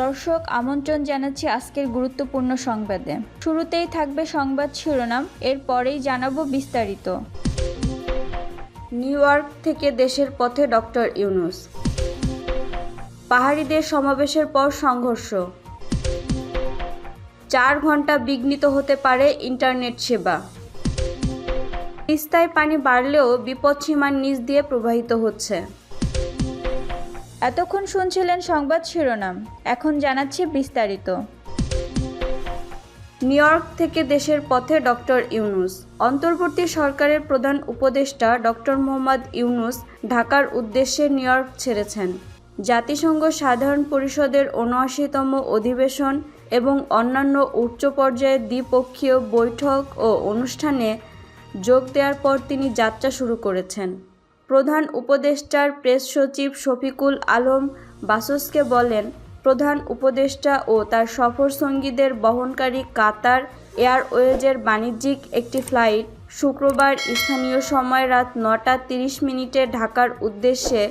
দর্শক, আমন্ত্রণ জানাচ্ছি আজকের গুরুত্বপূর্ণ সংবাদে। শুরুতেই থাকবে সংবাদ শিরোনাম, এরপরেই জানাব বিস্তারিত। নিউ ইয়র্ক থেকে দেশের পথে ডক্টর ইউনুস। পাহাড়িদের সমাবেশের পর সংঘর্ষ। চার ঘণ্টা বিঘ্নিত হতে পারে ইন্টারনেট সেবা। তিস্তায় পানি বাড়লেও বিপদসীমার নিচ দিয়ে প্রবাহিত হচ্ছে। এতক্ষণ শুনছিলেন সংবাদ শিরোনাম। এখন জানাচ্ছি বিস্তারিত। নিউ ইয়র্ক থেকে দেশের পথে ডক্টর ইউনুস। অন্তর্বর্তী সরকারের প্রধান উপদেষ্টা ডক্টর মোহাম্মদ ইউনুস ঢাকার উদ্দেশ্যে নিউ ইয়র্ক ছেড়েছেন। জাতিসংঘ সাধারণ পরিষদের উনআশিতম অধিবেশন এবং অন্যান্য উচ্চ পর্যায়ের দ্বিপক্ষীয় বৈঠক ও অনুষ্ঠানে যোগ দেওয়ার পর তিনি যাত্রা শুরু করেছেন। প্রধান উপদেষ্টার প্রেস সচিব শফিকুল আলম বাসসকে বলেন, প্রধান উপদেষ্টা ও তার সফর সঙ্গীদের বহনকারী কাতার এয়ারওয়েজের বাণিজ্যিক একটি ফ্লাইট শুক্রবার স্থানীয় সময় রাত নটা তিরিশ মিনিটে ঢাকার উদ্দেশ্যে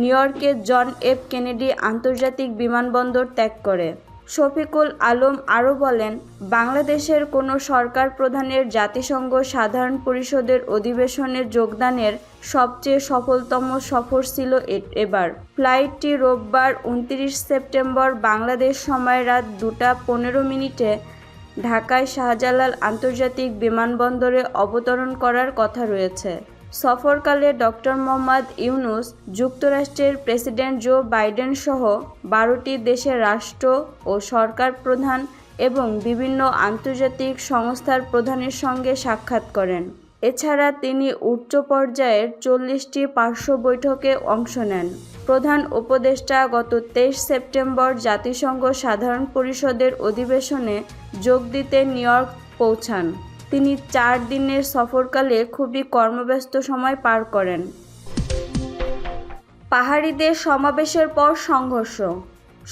নিউ ইয়র্কের জন এফ কেনেডি আন্তর্জাতিক বিমানবন্দর ত্যাগ করে। শফিকুল আলম আরও বলেন, বাংলাদেশের কোনো সরকার প্রধানের জাতিসংঘ সাধারণ পরিষদের অধিবেশনে যোগদানের সবচেয়ে সফলতম সফর ছিল এবার। ফ্লাইটটি রোববার উনত্রিশ সেপ্টেম্বর বাংলাদেশ সময় রাত দুটা পনেরো মিনিটে ঢাকায় শাহজালাল আন্তর্জাতিক বিমানবন্দরে অবতরণ করার কথা রয়েছে। সফরকালে ডক্টর মোহাম্মদ ইউনুস যুক্তরাষ্ট্রের প্রেসিডেন্ট জো বাইডেন সহ বারোটি দেশের রাষ্ট্র ও সরকার প্রধান এবং বিভিন্ন আন্তর্জাতিক সংস্থার প্রধানের সঙ্গে সাক্ষাৎ করেন। এছাড়া তিনি উচ্চ পর্যায়ের চল্লিশটি পার্শ্ব বৈঠকে অংশ নেন। প্রধান উপদেষ্টা গত তেইশ সেপ্টেম্বর জাতিসংঘ সাধারণ পরিষদের অধিবেশনে যোগ দিতে নিউ ইয়র্ক পৌঁছান। তিনি চার দিনের সফরকালে খুবই কর্মব্যস্ত সময় পার করেন। পাহাড়িদের সমাবেশের পর সংঘর্ষ।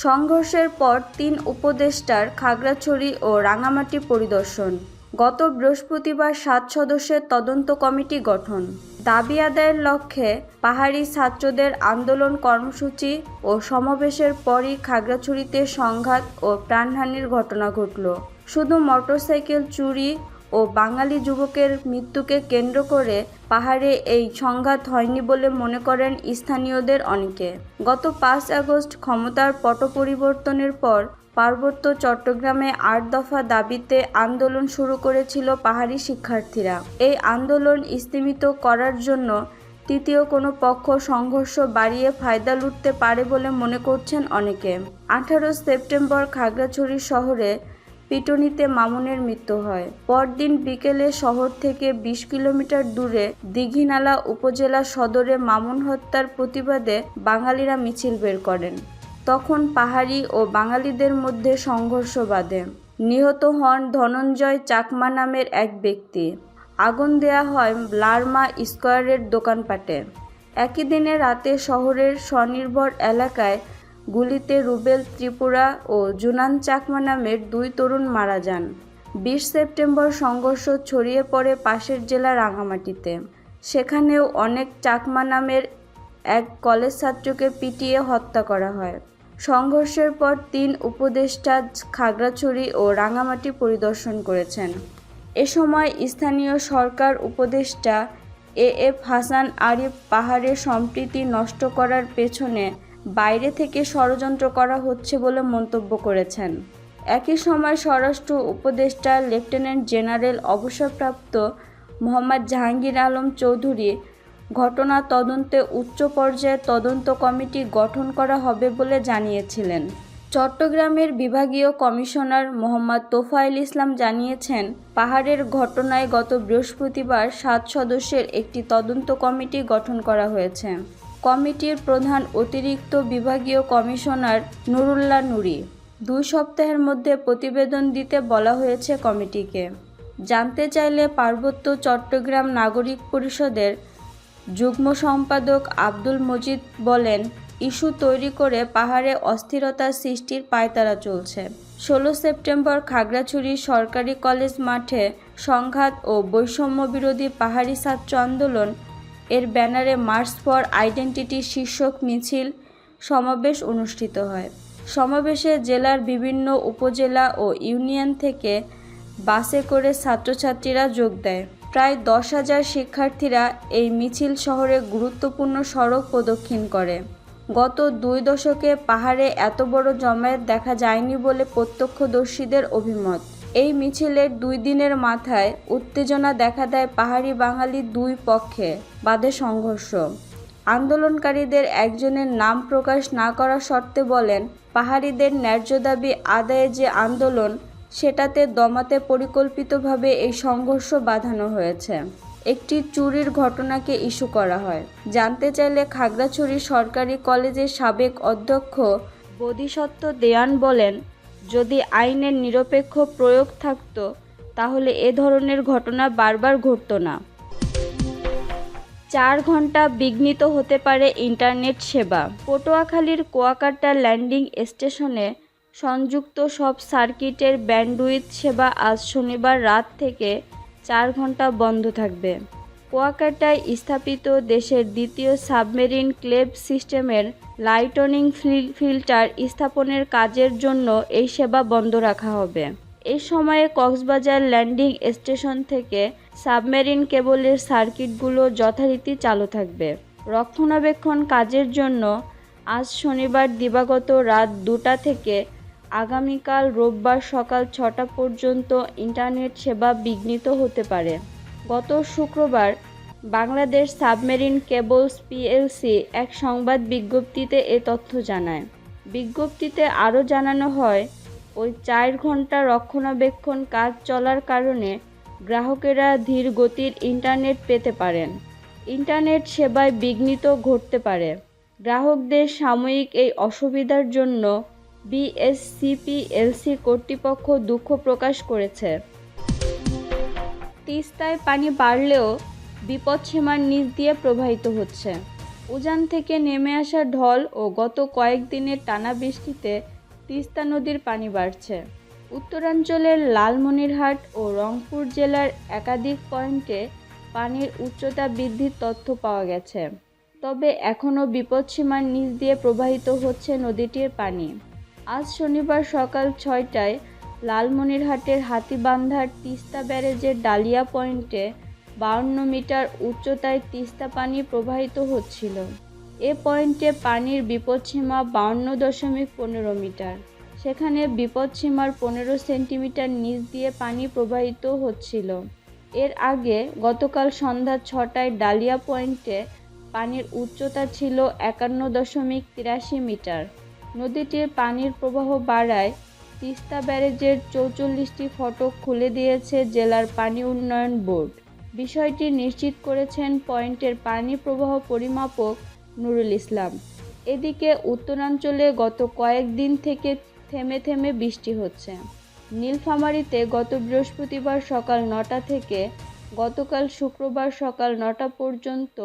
সংঘর্ষের পর তিন উপদেষ্টার খাগড়াছড়ি ও রাঙামাটি পরিদর্শন। গত বৃহস্পতিবার সাত সদস্যের তদন্ত কমিটি গঠন। দাবি আদায়ের লক্ষ্যে পাহাড়ি ছাত্রদের আন্দোলন কর্মসূচি ও সমাবেশের পরই খাগড়াছড়িতে সংঘাত ও প্রাণহানির ঘটনা ঘটল। শুধু মোটরসাইকেল চুরি ও বাঙালি যুবকের মৃত্যুকে কেন্দ্র করে পাহাড়ে এই সংঘাত হয়নি বলে মনে করেন স্থানীয়দের অনেকে। গত পাঁচ আগস্ট ক্ষমতার পট পরিবর্তনের পর পার্বত্য চট্টগ্রামে আট দফা দাবিতে আন্দোলন শুরু করেছিল পাহাড়ি শিক্ষার্থীরা। এই আন্দোলন স্তীমিত করার জন্য তৃতীয় কোনো পক্ষ সংঘর্ষ বাড়িয়ে ফায়দা লুটতে পারে বলে মনে করছেন অনেকে। আঠারো সেপ্টেম্বর খাগড়াছড়ি শহরে পিটুনিতে মামুনের মৃত্যু হয়। পরদিন বিকেলে শহর থেকে বিশ কিলোমিটার দূরে দিঘিনালা উপজেলা সদরে মামুন হত্যার প্রতিবাদে বাঙালিরা মিছিল বের করেন। তখন পাহাড়ি ও বাঙালিদের মধ্যে সংঘর্ষ বাঁধে। নিহত হন ধনঞ্জয় চাকমা নামের এক ব্যক্তি। আগুন দেয়া হয় লারমা স্কোয়ারের দোকানপাটে। একই দিনে রাতে শহরের স্বনির্ভর এলাকায় গুলিতে রুবেল ত্রিপুরা ও জুনান চাকমা নামের দুই তরুণ মারা যান। বিশ সেপ্টেম্বর সংঘর্ষ ছড়িয়ে পড়ে পাশের জেলা রাঙামাটিতে। সেখানেও অনেক চাকমা নামের এক কলেজ ছাত্রকে পিটিয়ে হত্যা করা হয়। সংঘর্ষের পর তিন উপদেষ্টা খাগড়াছড়ি ও রাঙামাটি পরিদর্শন করেছেন। এ সময় স্থানীয় সরকার উপদেষ্টা এ এফ হাসান আরিফ পাহাড়ের সম্প্রীতি নষ্ট করার পেছনে বাইরে থেকে ষড়যন্ত্র করা হচ্ছে বলে মন্তব্য করেছেন। একই সময় স্বরাষ্ট্র উপদেষ্টা লেফটেন্যান্ট জেনারেল অবসরপ্রাপ্ত মোহাম্মদ জাহাঙ্গীর আলম চৌধুরী ঘটনা তদন্তে উচ্চ পর্যায়ের তদন্ত কমিটি গঠন করা হবে বলে জানিয়েছিলেন। চট্টগ্রামের বিভাগীয় কমিশনার মোহাম্মদ তোফায়েল ইসলাম জানিয়েছেন, পাহাড়ের ঘটনায় গত বৃহস্পতিবার সাত সদস্যের একটি তদন্ত কমিটি গঠন করা হয়েছে। কমিটির প্রধান অতিরিক্ত বিভাগীয় কমিশনার নুরুল্লাহ নুরি। দুই সপ্তাহের মধ্যে প্রতিবেদন দিতে বলা হয়েছে কমিটিকে। জানতে চাইলে পার্বত্য চট্টগ্রাম নাগরিক পরিষদের যুগ্ম সম্পাদক আব্দুল মজিদ বলেন, ইস্যু তৈরি করে পাহাড়ে অস্থিরতা সৃষ্টির পায়তারা চলছে। ষোলো সেপ্টেম্বর খাগড়াছড়ি সরকারি কলেজ মাঠে সংঘাত ও বৈষম্য বিরোধী পাহাড়ি ছাত্র আন্দোলন এর ব্যানারে মার্চ ফর আইডেন্টিটি শীর্ষক মিছিল সমাবেশ অনুষ্ঠিত হয়। সমাবেশে জেলার বিভিন্ন উপজেলা ও ইউনিয়ন থেকে বাসে করে ছাত্রছাত্রীরা যোগ দেয়। প্রায় দশ হাজার শিক্ষার্থীরা এই মিছিল শহরে গুরুত্বপূর্ণ সড়ক প্রদক্ষিণ করে। গত দুই দশকে পাহাড়ে এত বড় জমায়েত দেখা যায়নি বলে প্রত্যক্ষদর্শীদের অভিমত। এই মিছিলের দুই দিনের মাথায় উত্তেজনা দেখা দেয় পাহাড়ি বাঙালি দুই পক্ষে, বাদে সংঘর্ষ। আন্দোলনকারীদের একজনের নাম প্রকাশ না করা শর্তে বলেন, পাহাড়িদের ন্যায্য দাবি আদায়ে যে আন্দোলন, সেটাতে দমাতে পরিকল্পিতভাবে এই সংঘর্ষ বাঁধানো হয়েছে। একটি চুরির ঘটনাকে ইস্যু করা হয়। জানতে চাইলে খাগড়াছড়ি সরকারি কলেজের সাবেক অধ্যক্ষ বোধিসত্ত্ব দেয়ান বলেন যদি আইনের নিরপেক্ষ প্রয়োগ থাকতো, তাহলে এ ধরনের ঘটনা বারবার ঘটতো না। চার ঘণ্টা বিঘ্নিত হতে পারে ইন্টারনেট সেবা। পটুয়াখালীর কুয়াকাটা ল্যান্ডিং স্টেশনে সংযুক্ত সব সার্কিটের ব্যান্ডউইথ সেবা আজ শনিবার রাত থেকে চার ঘণ্টা বন্ধ থাকবে। কুয়াকাটায় স্থাপিত দেশের দ্বিতীয় সাবমেরিন ক্লেব সিস্টেমের লাইটনিং ফিল্টার স্থাপনের কাজের জন্য এই সেবা বন্ধ রাখা হবে। এই সময়ে কক্সবাজার ল্যান্ডিং স্টেশন থেকে সাবমেরিন কেবলের সার্কিটগুলো যথারীতি চালু থাকবে। রক্ষণাবেক্ষণ কাজের জন্য আজ শনিবার দিবাগত রাত দুটা থেকে আগামীকাল রোববার সকাল ছটা পর্যন্ত ইন্টারনেট সেবা বিঘ্নিত হতে পারে। গত শুক্রবার বাংলাদেশ সাবমেরিন কেবলস পিএলসি এক সংবাদ বিজ্ঞপ্তিতে এ তথ্য জানায়। বিজ্ঞপ্তিতে আরও জানানো হয়, ওই চার ঘণ্টা রক্ষণাবেক্ষণ কাজ চলার কারণে গ্রাহকেরা ধীর গতির ইন্টারনেট পেতে পারেন। ইন্টারনেট সেবায় বিঘ্নিত ঘটতে পারে। গ্রাহকদের সাময়িক এই অসুবিধার জন্য বিএসসিপিএলসি কর্তৃপক্ষ দুঃখ প্রকাশ করেছে। তিস্তায় পানি বাড়লেও বিপদসীমার নিচ দিয়ে প্রবাহিত হচ্ছে। উজান থেকে নেমে আসা ঢল ও গত কয়েকদিনের টানা বৃষ্টিতে তিস্তা নদীর পানি বাড়ছে। উত্তরাঞ্চলের লালমনিরহাট ও রংপুর জেলার একাধিক পয়েন্টে পানির উচ্চতা বৃদ্ধির তথ্য পাওয়া গেছে। তবে এখনও বিপদসীমার নিচ দিয়ে প্রবাহিত হচ্ছে নদীটির পানি। আজ শনিবার সকাল ছয়টায় লালমনিরহাটের হাতিবান্ধার তিস্তা ব্যারেজের ডালিয়া পয়েন্টে বাউন্ন মিটার উচ্চতায় তিস্তা পানি প্রবাহিত হচ্ছিল। এ পয়েন্টে পানির বিপদসীমা বাউন্ন দশমিক পনেরো মিটার। সেখানে বিপদসীমার পনেরো সেন্টিমিটার নিচ দিয়ে পানি প্রবাহিত হচ্ছিল। এর আগে গতকাল সন্ধ্যা ছটায় ডালিয়া পয়েন্টে পানির উচ্চতা ছিল একান্ন দশমিক তিরাশি মিটার। নদীটির পানির প্রবাহ বাড়ায় তিস্তা ব্যারেজের চৌচল্লিশটি ফটক খুলে দিয়েছে জেলার পানি উন্নয়ন বোর্ড। বিষয়টি নিশ্চিত করেছেন পয়েন্টের পানি প্রবাহ পরিমাপক নুরুল ইসলাম। এদিকে উত্তরাঞ্চলে গত কয়েকদিন থেকে থেমে থেমে বৃষ্টি হচ্ছে। নীলফামারীতে গত বৃহস্পতিবার সকাল নটা থেকে গতকাল শুক্রবার সকাল নটা পর্যন্ত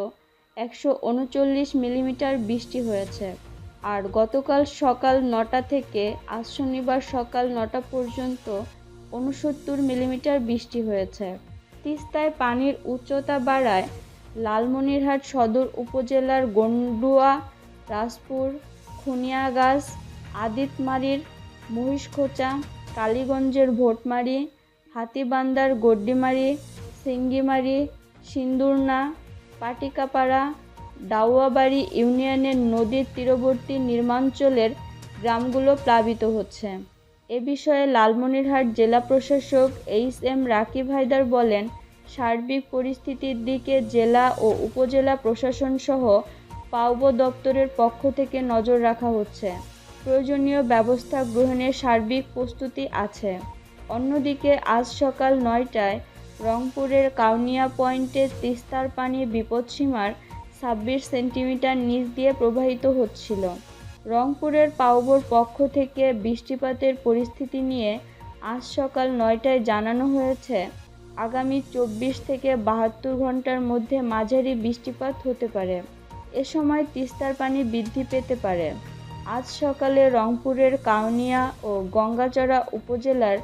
একশো উনচল্লিশ মিলিমিটার বৃষ্টি হয়েছে। আর গতকাল সকাল নটা থেকে আজ শনিবার সকাল নটা পর্যন্ত উনসত্তর মিলিমিটার বৃষ্টি হয়েছে। তিস্তায় পানির উচ্চতা বাড়ায় লালমনিরহাট সদর উপজেলার গন্ডুয়া, রাজপুর, খুনিয়াগাছ, আদিতমারির, মহিষখোচা, কালীগঞ্জের ভোটমারি, হাতিবান্দার গড্ডিমারি, সিঙ্গিমারি, সিন্দুরনা, পাটিকাপাড়া, ডাউয়াবাড়ি ইউনিয়নের নদীর তীরবর্তী নির্মাঞ্চলের গ্রামগুলো প্লাবিত হচ্ছে। এ বিষয়ে লালমনিরহাট জেলা প্রশাসক এইচ এম রাকিব হায়দার বলেন সার্বিক পরিস্থিতির দিকে জেলা ও উপজেলা প্রশাসনসহ পাউব দপ্তরের পক্ষ থেকে নজর রাখা হচ্ছে। প্রয়োজনীয় ব্যবস্থা গ্রহণের সার্বিক প্রস্তুতি আছে। অন্যদিকে, আজ সকাল নয়টায় রংপুরের কাউনিয়া পয়েন্টে তিস্তার পানি বিপদসীমার ছাব্বিশ সেন্টিমিটার নিচ দিয়ে প্রবাহিত হচ্ছিল। রংপুরের পাউবর পক্ষ থেকে বৃষ্টিপাতের পরিস্থিতি নিয়ে আজ সকাল নয়টায় জানানো হয়েছে আগামী চব্বিশ থেকে বাহাত্তর ঘণ্টার মধ্যে মাঝারি বৃষ্টিপাত হতে পারে। এ সময় তিস্তার পানি বৃদ্ধি পেতে পারে। আজ সকালে রংপুরের কাউনিয়া ও গঙ্গাচড়া উপজেলার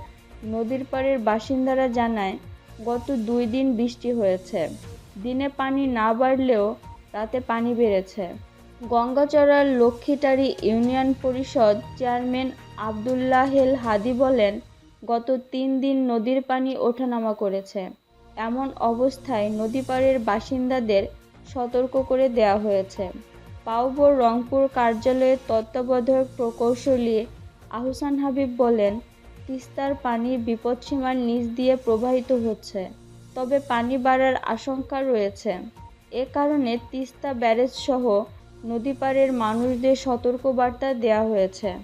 নদীর পাড়ের বাসিন্দারা জানায়, গত দুই দিন বৃষ্টি হয়েছে। দিনে পানি না বাড়লেও রাতে পানি বেড়েছে। গঙ্গাচড়ার লক্ষ্মীটারি ইউনিয়ন পরিষদ চেয়ারম্যান আবদুল্লাহেল হাদি বলেন গত তিন দিন নদীর পানি ওঠানামা করেছে। এমন অবস্থায় নদী পাড়ের বাসিন্দাদের সতর্ক করে দেওয়া হয়েছে। পাউবোর রংপুর কার্যালয়ের তত্ত্বাবধায়ক প্রকৌশলী আহসান হাবিব বলেন, তিস্তার পানি বিপদসীমার নিচ দিয়ে প্রবাহিত হচ্ছে, তবে পানি বাড়ার আশঙ্কা রয়েছে। এ কারণে তিস্তা ব্যারেজ সহ নদী মানুষদের সতর্কবার্তা দেওয়া হয়েছে।